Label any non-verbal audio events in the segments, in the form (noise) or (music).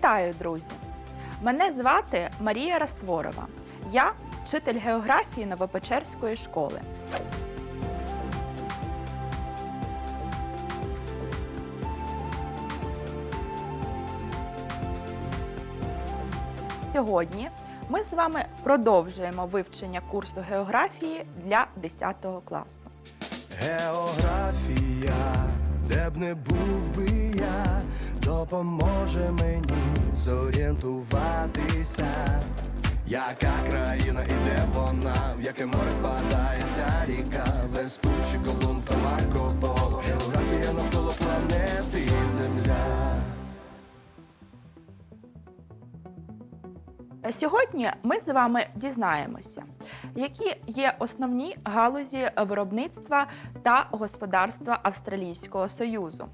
Вітаю, друзі! Мене звати Марія Растворова. Я вчитель географії Новопечерської школи. Сьогодні ми з вами продовжуємо вивчення курсу географії для 10 класу. Географія, де б не був би я, допоможе мені зорієнтуватися. Яка країна і де вона, в яке море впадає ця ріка, Веспуччі, Колумб та Марко Поло, географія навколо планети Земля. Сьогодні ми з вами дізнаємося, які є основні галузі виробництва та господарства Австралійського Союзу,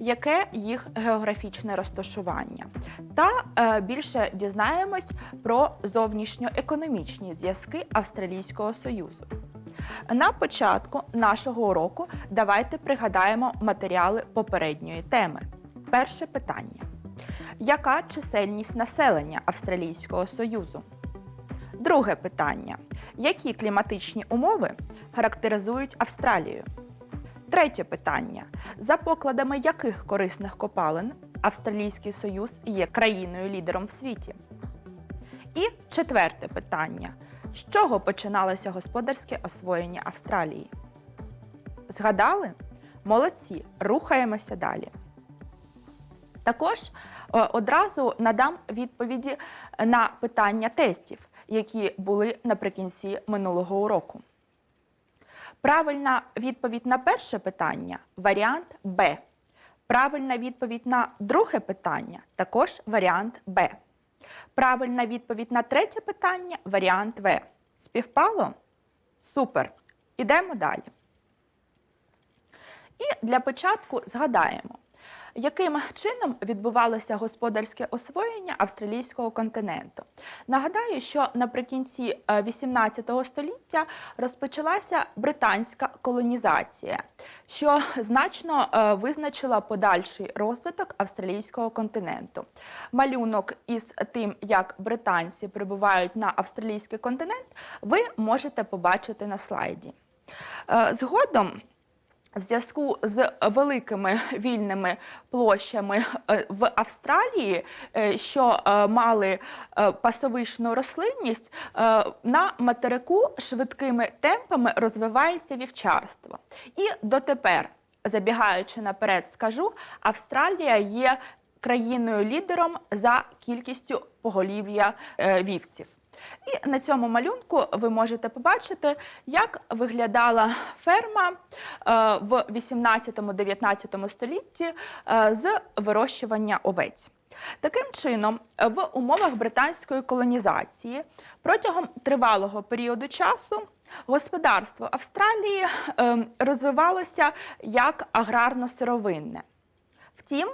яке їх географічне розташування, та е, більше дізнаємось про зовнішньоекономічні зв'язки Австралійського Союзу. На початку нашого уроку давайте пригадаємо матеріали попередньої теми. Перше питання. Яка чисельність населення Австралійського Союзу? Друге питання. Які кліматичні умови характеризують Австралію? Третє питання. За покладами яких корисних копалин Австралійський Союз є країною-лідером в світі? І четверте питання. З чого починалося господарське освоєння Австралії? Згадали? Молодці, рухаємося далі. Також е, одразу надам відповіді на питання тестів, які були наприкінці минулого уроку. Правильна відповідь на перше питання варіант Б. Правильна відповідь на друге питання також варіант Б. Правильна відповідь на третє питання варіант В. Співпало? Супер. Ідемо далі. І для початку згадаємо, яким чином відбувалося господарське освоєння австралійського континенту. Нагадаю, що наприкінці е, 18 століття розпочалася британська колонізація, що значно е, визначила подальший розвиток австралійського континенту. Малюнок із тим, як британці прибувають на австралійський континент, ви можете побачити на слайді. Е, Згодом в зв'язку з великими вільними площами е, в Австралії, е, що е, мали пасовишну рослинність, на материку швидкими темпами розвивається вівчарство. І дотепер, забігаючи наперед, скажу, Австралія є країною-лідером за кількістю поголів'я вівців. І на цьому малюнку ви можете побачити, як виглядала ферма е, в 18-19 столітті е, з вирощування овець. Таким чином, в умовах британської колонізації протягом тривалого періоду часу господарство Австралії е, розвивалося як аграрно-сировинне. Втім,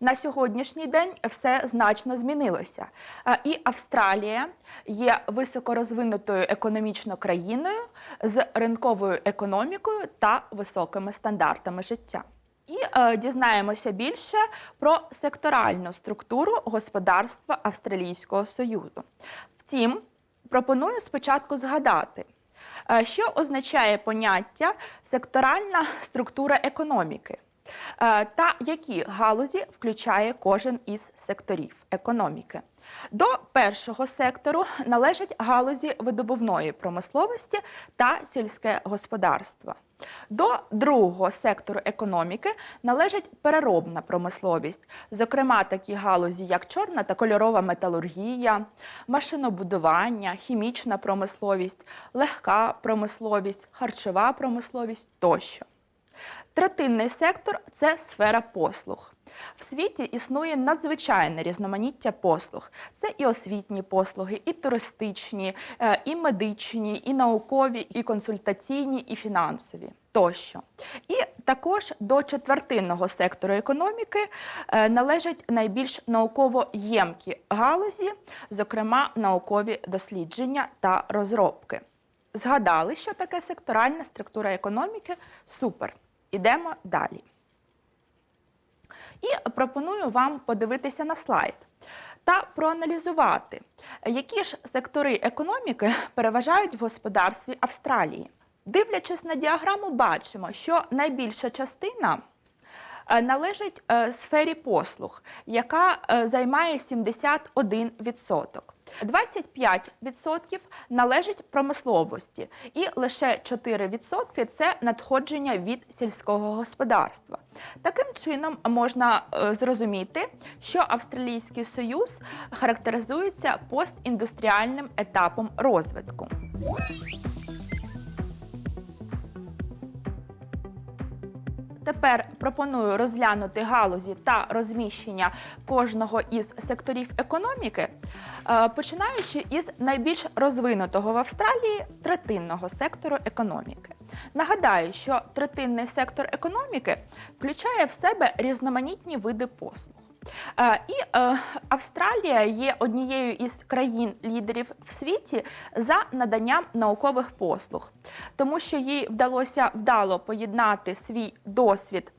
на сьогоднішній день все значно змінилося. Е, І Австралія є високорозвинутою економічно країною з ринковою економікою та високими стандартами життя. І е, дізнаємося більше про секторальну структуру господарства Австралійського Союзу. Втім, пропоную спочатку згадати, е, що означає поняття секторальна структура економіки. Е, та які галузі включає кожен із секторів економіки. До першого сектору належать галузі видобувної промисловості та сільське господарство. До другого сектору економіки належить переробна промисловість, зокрема такі галузі, як чорна та кольорова металургія, машинобудування, хімічна промисловість, легка промисловість, харчова промисловість тощо. Третинний сектор це сфера послуг. В світі існує надзвичайне різноманіття послуг. Це і освітні послуги, і туристичні, е, і медичні, і наукові, і консультаційні, і фінансові тощо. І також до четвертинного сектору економіки е, належать найбільш науково ємкі галузі, зокрема наукові дослідження та розробки. Згадали, що таке секторальна структура економіки? Супер. Ідемо далі. І пропоную вам подивитися на слайд та проаналізувати, які ж сектори економіки переважають в господарстві Австралії. Дивлячись на діаграму, бачимо, що найбільша частина е, належить е, сфері послуг, яка е, займає 71%. 25% належить промисловості, і лише 4% це надходження від сільського господарства. Таким чином можна е, зрозуміти, що Австралійський Союз характеризується постіндустріальним етапом розвитку. Тепер пропоную розглянути галузі та розміщення кожного із секторів економіки, починаючи із найбільш розвинутого в Австралії третинного сектору економіки. Нагадаю, що третинний сектор економіки включає в себе різноманітні види послуг. Е, І е, Австралія є однією із країн-лідерів в світі за наданням наукових послуг, тому що їй вдалося вдало поєднати свій досвід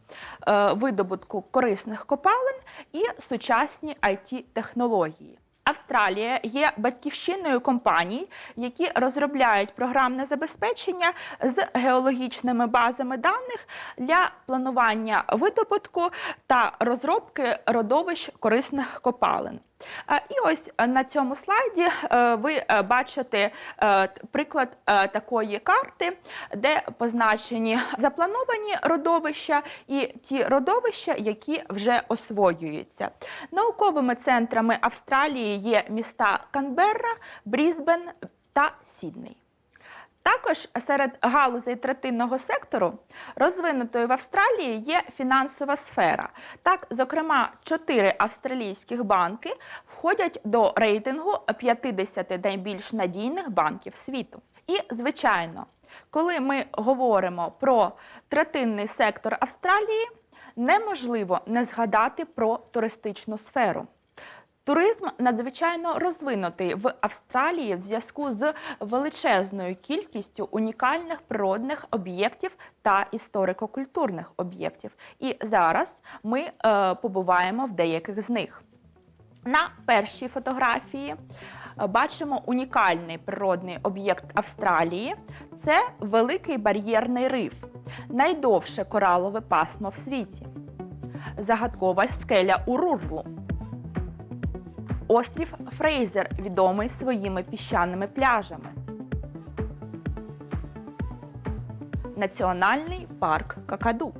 е, видобутку корисних копалин і сучасні it технології Австралія є батьківщиною компаній, які розробляють програмне забезпечення з геологічними базами даних для планування видобутку та розробки родовищ корисних копалин. Е, І ось е, на цьому слайді е, ви бачите приклад такої карти, де позначені заплановані родовища і ті родовища, які вже освоюються. Науковими центрами Австралії є міста Канберра, Брізбен та Сідней. Також серед галузей третинного сектору розвинутою в Австралії є фінансова сфера. Так, зокрема, чотири австралійських банки входять до рейтингу 50 найбільш надійних банків світу. І, звичайно, коли ми говоримо про третинний сектор Австралії, неможливо не згадати про туристичну сферу. Туризм надзвичайно розвинутий в Австралії в зв'язку з величезною кількістю унікальних природних об'єктів та історико-культурних об'єктів. І зараз ми е, побуваємо в деяких з них. На першій фотографії е, бачимо унікальний природний об'єкт Австралії. Це великий бар'єрний риф, найдовше коралове пасмо в світі. Загадкова скеля Урурлу. Острів Фрейзер відомий своїми піщаними пляжами. Національний парк Какаду.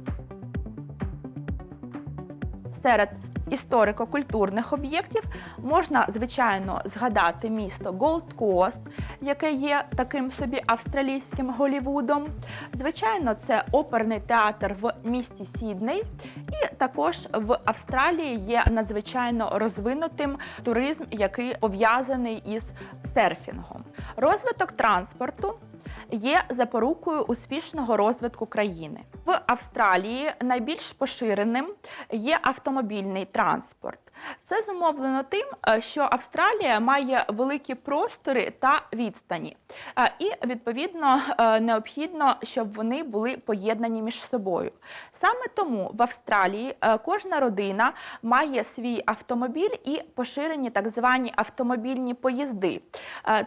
Серед історико-культурних об'єктів можна, звичайно, згадати місто Голд Кост, яке є таким собі австралійським Голівудом. Звичайно, це оперний театр в місті Сідней. І також в Австралії є надзвичайно розвинутим туризм, який пов'язаний із серфінгом. Розвиток транспорту є запорукою успішного розвитку країни. В Австралії найбільш поширеним є автомобільний транспорт. Це зумовлено тим, е, що Австралія має великі простори та відстані, Е, і відповідно е, необхідно, щоб вони були поєднані між собою. Саме тому в Австралії кожна родина має свій автомобіль і поширені так звані автомобільні поїзди.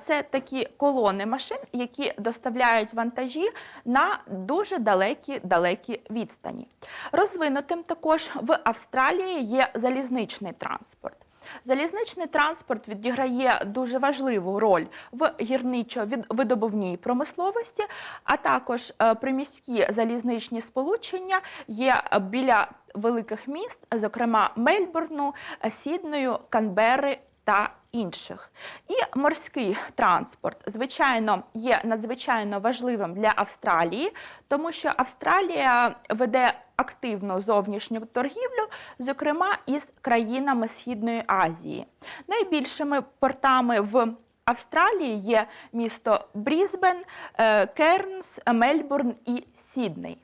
Це такі колони машин, які доставляють вантажі на дуже далекі далекі відстані. Розвинутим також в Австралії є залізничний транспорт. Залізничний транспорт відіграє дуже важливу роль в гірничо-видобувній промисловості, а також е, приміські залізничні сполучення є біля великих міст, зокрема Мельбурну, Сідною, Сіднею, Канберри та інших. І морський транспорт, звичайно, є надзвичайно важливим для Австралії, тому що Австралія веде активну зовнішню торгівлю, зокрема із країнами Східної Азії. Найбільшими портами в Австралії є місто Брізбен, е, Кернс, Мельбурн і Сідней.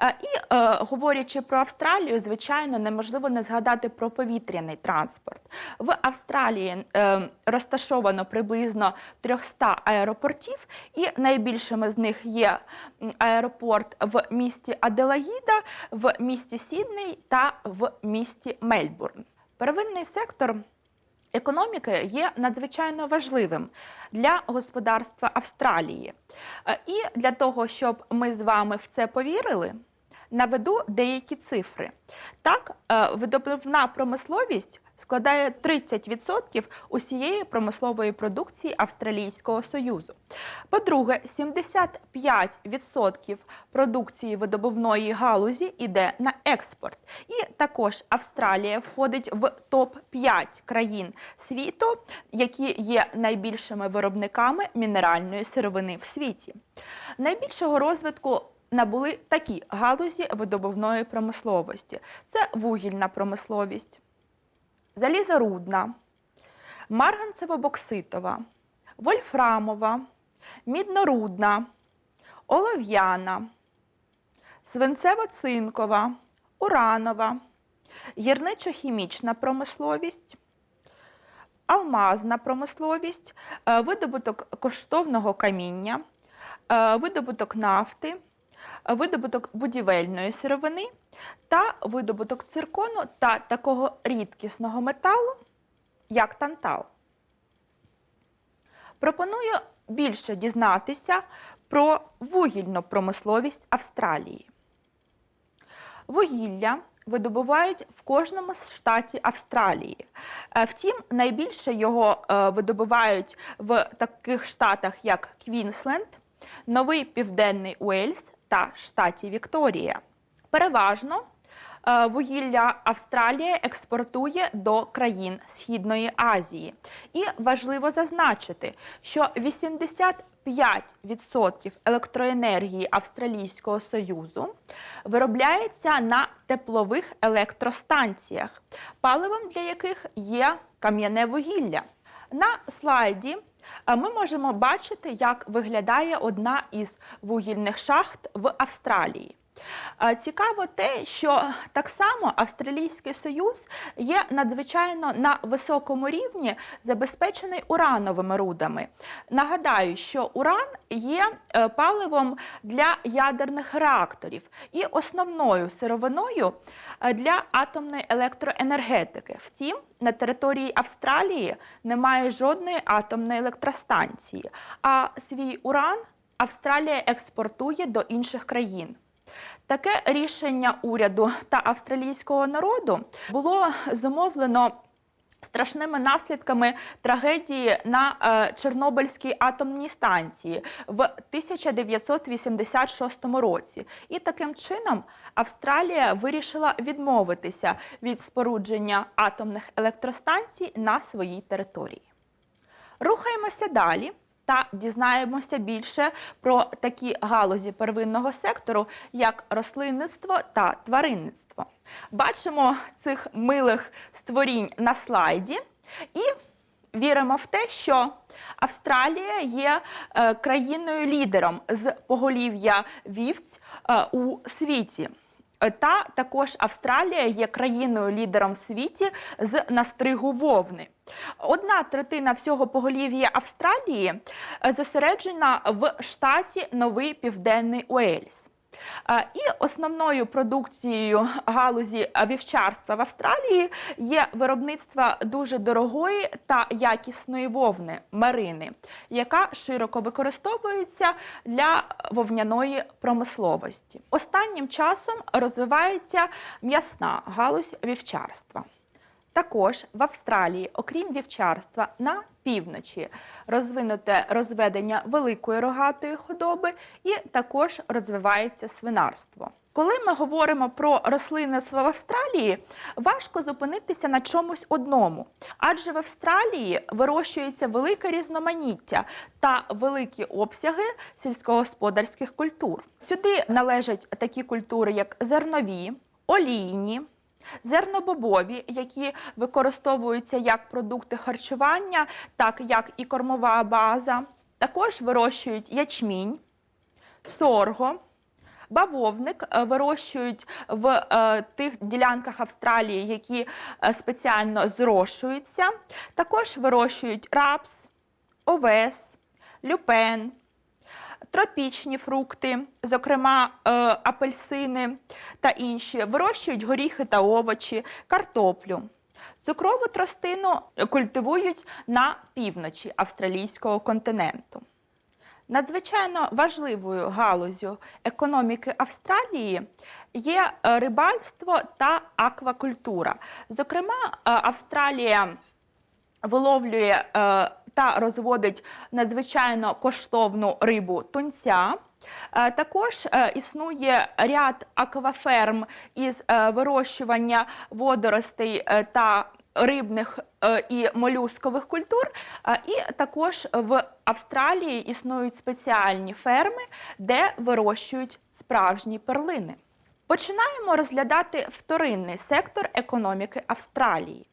Е, І е, говорячи про Австралію, звичайно, неможливо не згадати про повітряний транспорт. В Австралії е, розташовано приблизно 300 аеропортів, і найбільшими з них є аеропорт в місті Аделаїда, в місті Сідней та в місті Мельбурн. Первинний сектор економіки є надзвичайно важливим для господарства Австралії. Е, І для того, щоб ми з вами в це повірили, наведу деякі цифри. Так, е, видобувна промисловість складає 30% усієї промислової продукції Австралійського Союзу. По-друге, 75% продукції видобувної галузі йде на експорт. І також Австралія входить в топ-5 країн світу, які є найбільшими виробниками мінеральної сировини в світі. Найбільшого розвитку набули такі галузі видобувної промисловості: це вугільна промисловість, залізорудна, марганцево-бокситова, вольфрамова, міднорудна, олов'яна, свинцево-цинкова, уранова, гірничо-хімічна промисловість, алмазна промисловість, е, видобуток коштовного каміння, е, видобуток нафти, е, видобуток будівельної сировини та видобуток циркону та такого рідкісного металу, як тантал. Пропоную більше дізнатися про вугільну промисловість Австралії. Вугілля видобувають в кожному штаті Австралії. Е, Втім, найбільше його е, видобувають в таких штатах, як Квінсленд, Новий Південний Уельс та штаті Вікторія. Переважно е, вугілля Австралія експортує до країн Східної Азії. І важливо зазначити, що 85% електроенергії Австралійського Союзу виробляється на теплових електростанціях, паливом для яких є кам'яне вугілля. На слайді е, ми можемо бачити, як виглядає одна із вугільних шахт в Австралії. Е, Цікаво те, що так само Австралійський Союз є надзвичайно на високому рівні забезпечений урановими рудами. Нагадаю, що уран є е, паливом для ядерних реакторів і основною сировиною е, для атомної електроенергетики. Втім, на території Австралії немає жодної атомної електростанції, а свій уран Австралія експортує до інших країн. Таке рішення уряду та австралійського народу було зумовлено страшними наслідками трагедії на е, Чорнобильській атомній станції в 1986 році. І таким чином Австралія вирішила відмовитися від спорудження атомних електростанцій на своїй території. Рухаємося далі та дізнаємося більше про такі галузі первинного сектору, як рослинництво та тваринництво. Бачимо цих милих створінь на слайді і віримо в те, що Австралія є е, країною-лідером з поголів'я вівць е, у світі. Е, Та також Австралія є країною-лідером в світі з настригу вовни. Одна третина всього поголів'я Австралії е, зосереджена в штаті Новий Південний Уельс. І основною продукцією галузі вівчарства в Австралії є виробництво дуже дорогої та якісної вовни мерини, яка широко використовується для вовняної промисловості. Останнім часом розвивається м'ясна галузь вівчарства. Також в Австралії, окрім вівчарства, на півночі розвинуте розведення великої рогатої худоби і також розвивається свинарство. Коли ми говоримо про рослинництво в Австралії, важко зупинитися на чомусь одному, адже в Австралії вирощується велике різноманіття та великі обсяги сільськогосподарських культур. Сюди належать такі культури, як зернові, олійні, зернобобові, які використовуються як продукти харчування, так як і кормова база. Також вирощують ячмінь, сорго, Бавовник е, вирощують в е, тих ділянках Австралії, які е, спеціально зрошуються. Також вирощують рапс, овес, люпен, тропічні фрукти, зокрема е, апельсини та інші, вирощують горіхи та овочі, картоплю. Цукрову тростину культивують на півночі австралійського континенту. Надзвичайно важливою галузю економіки Австралії є е, рибальство та аквакультура. Зокрема, е, Австралія виловлює та розводить надзвичайно коштовну рибу тунця. Е, Також е, існує ряд акваферм із е, вирощування водоростей та рибних і молюскових культур. І також в Австралії існують спеціальні ферми, де вирощують справжні перлини. Починаємо розглядати вторинний сектор економіки Австралії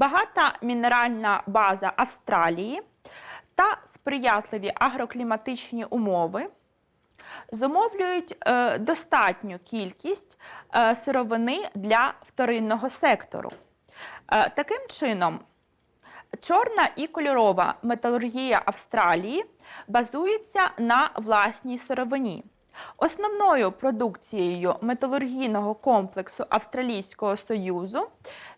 багата мінеральна база Австралії та сприятливі агрокліматичні умови зумовлюють е, достатню кількість е, сировини для вторинного сектору. Е, таким чином, чорна і кольорова металургія Австралії базується на власній сировині. Основною продукцією металургійного комплексу Австралійського Союзу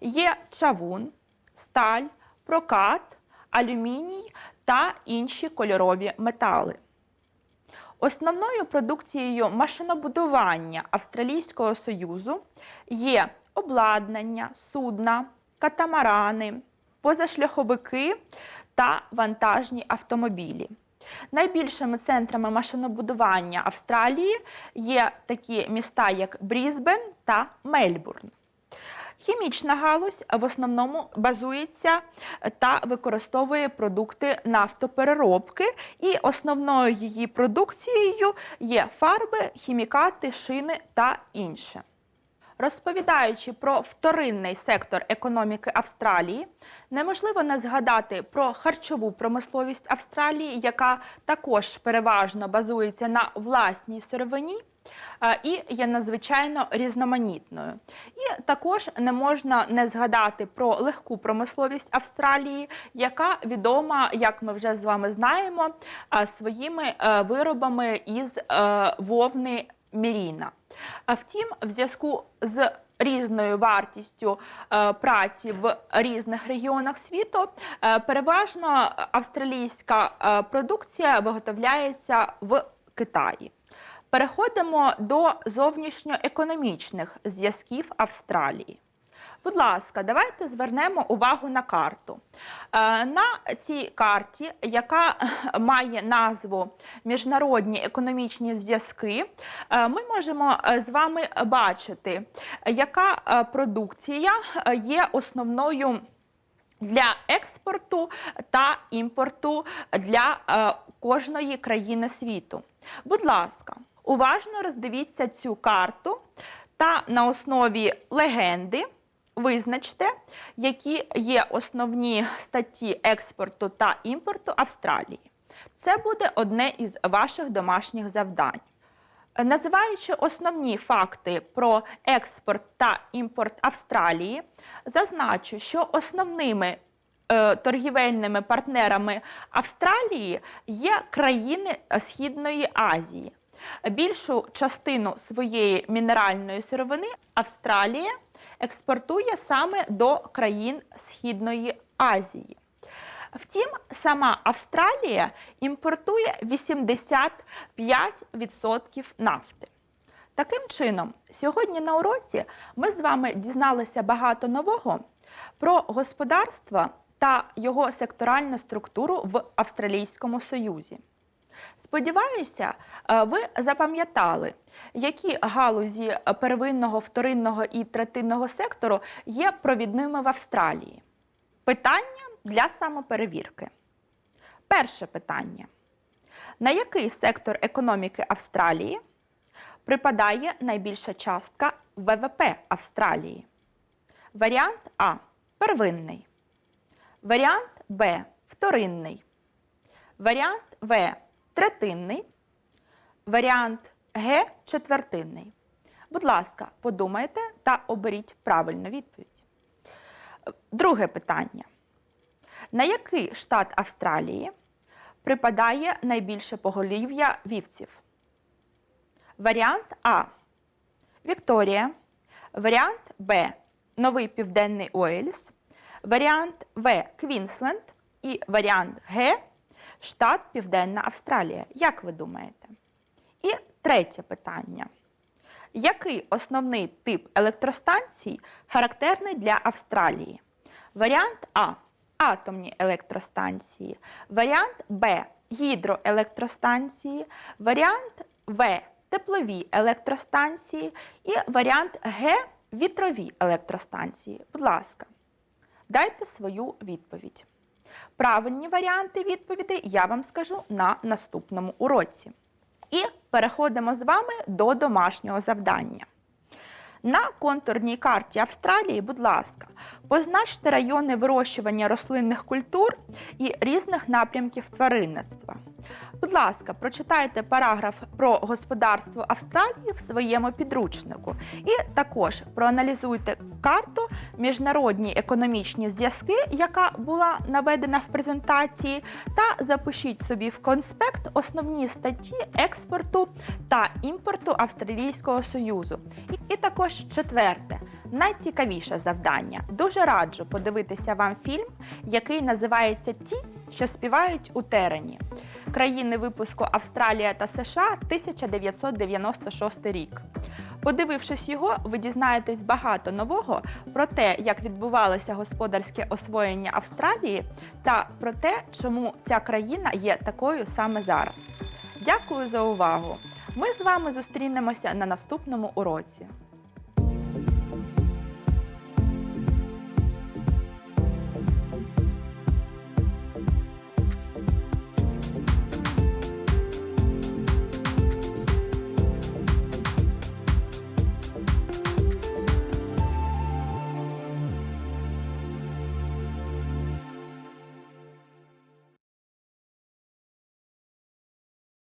є чавун, сталь, прокат, алюміній та інші кольорові метали. Основною продукцією машинобудування Австралійського Союзу є обладнання, судна, катамарани, позашляховики та вантажні автомобілі. Найбільшими центрами машинобудування Австралії є такі міста, як Брізбен та Мельбурн. Хімічна галузь в основному базується та використовує продукти нафтопереробки, і основною її продукцією є фарби, хімікати, шини та інше. Розповідаючи про вторинний сектор економіки Австралії, неможливо не згадати про харчову промисловість Австралії, яка також переважно базується на власній сировині е, і є надзвичайно різноманітною. І також не можна не згадати про легку промисловість Австралії, яка відома, як ми вже з вами знаємо, е, своїми е, виробами із вовни Міріна. А Втім, в зв'язку з різною вартістю е, праці в різних регіонах світу, е, переважно австралійська е, продукція виготовляється в Китаї. Переходимо до зовнішньоекономічних зв'язків Австралії. Будь ласка, давайте звернемо увагу на карту. Е, На цій карті, яка (laughs) має назву Міжнародні економічні зв'язки, е, ми можемо е, з вами бачити, яка продукція є основною для експорту та імпорту для е, кожної країни світу. Будь ласка, уважно роздивіться цю карту та на основі легенди визначте, які є основні статті експорту та імпорту Австралії. Це буде одне із ваших домашніх завдань. Називаючи основні факти про експорт та імпорт Австралії, зазначу, що основними е, торгівельними партнерами Австралії є країни Східної Азії. Більшу частину своєї мінеральної сировини Австралія експортує саме до країн Східної Азії. Втім, сама Австралія імпортує 85% нафти. Таким чином, сьогодні на уроці ми з вами дізналися багато нового про господарство та його секторальну структуру в Австралійському Союзі. Сподіваюся, е, ви запам'ятали, які галузі первинного, вторинного і третинного сектору є провідними в Австралії. Питання для самоперевірки. Перше питання. На який сектор економіки Австралії припадає найбільша частка ВВП Австралії? Варіант А первинний. Варіант Б вторинний. Варіант В третинний. Варіант Г. Четвертинний. Будь ласка, подумайте та оберіть правильну відповідь. Друге питання. На який штат Австралії припадає найбільше поголів'я вівців? Варіант А. Вікторія. Варіант Б. Новий Південний Уельс. Варіант В. Квінсленд. І варіант Г. Штат Південна Австралія. Як ви думаєте? І третє питання. Який основний тип електростанцій характерний для Австралії? Варіант А атомні електростанції, варіант Б гідроелектростанції, варіант В теплові електростанції і варіант Г вітрові електростанції. Будь ласка, дайте свою відповідь. Правильні варіанти відповідей я вам скажу на наступному уроці. І переходимо з вами до домашнього завдання. На контурній карті Австралії, будь ласка, позначте райони вирощування рослинних культур і різних напрямків тваринництва. Будь ласка, прочитайте параграф про господарство Австралії в своєму підручнику. І також проаналізуйте карту міжнародні економічні зв'язки, яка була наведена в презентації, та запишіть собі в конспект основні статті експорту та імпорту Австралійського Союзу. І, і також четверте, найцікавіше завдання. Дуже раджу подивитися вам фільм, який називається Ті, що співають у терені. Країни випуску Австралія та США 1996 рік. Подивившись його, ви дізнаєтесь багато нового про те, як відбувалося господарське освоєння Австралії, та про те, чому ця країна є такою саме зараз. Дякую за увагу! Ми з вами зустрінемося на наступному уроці.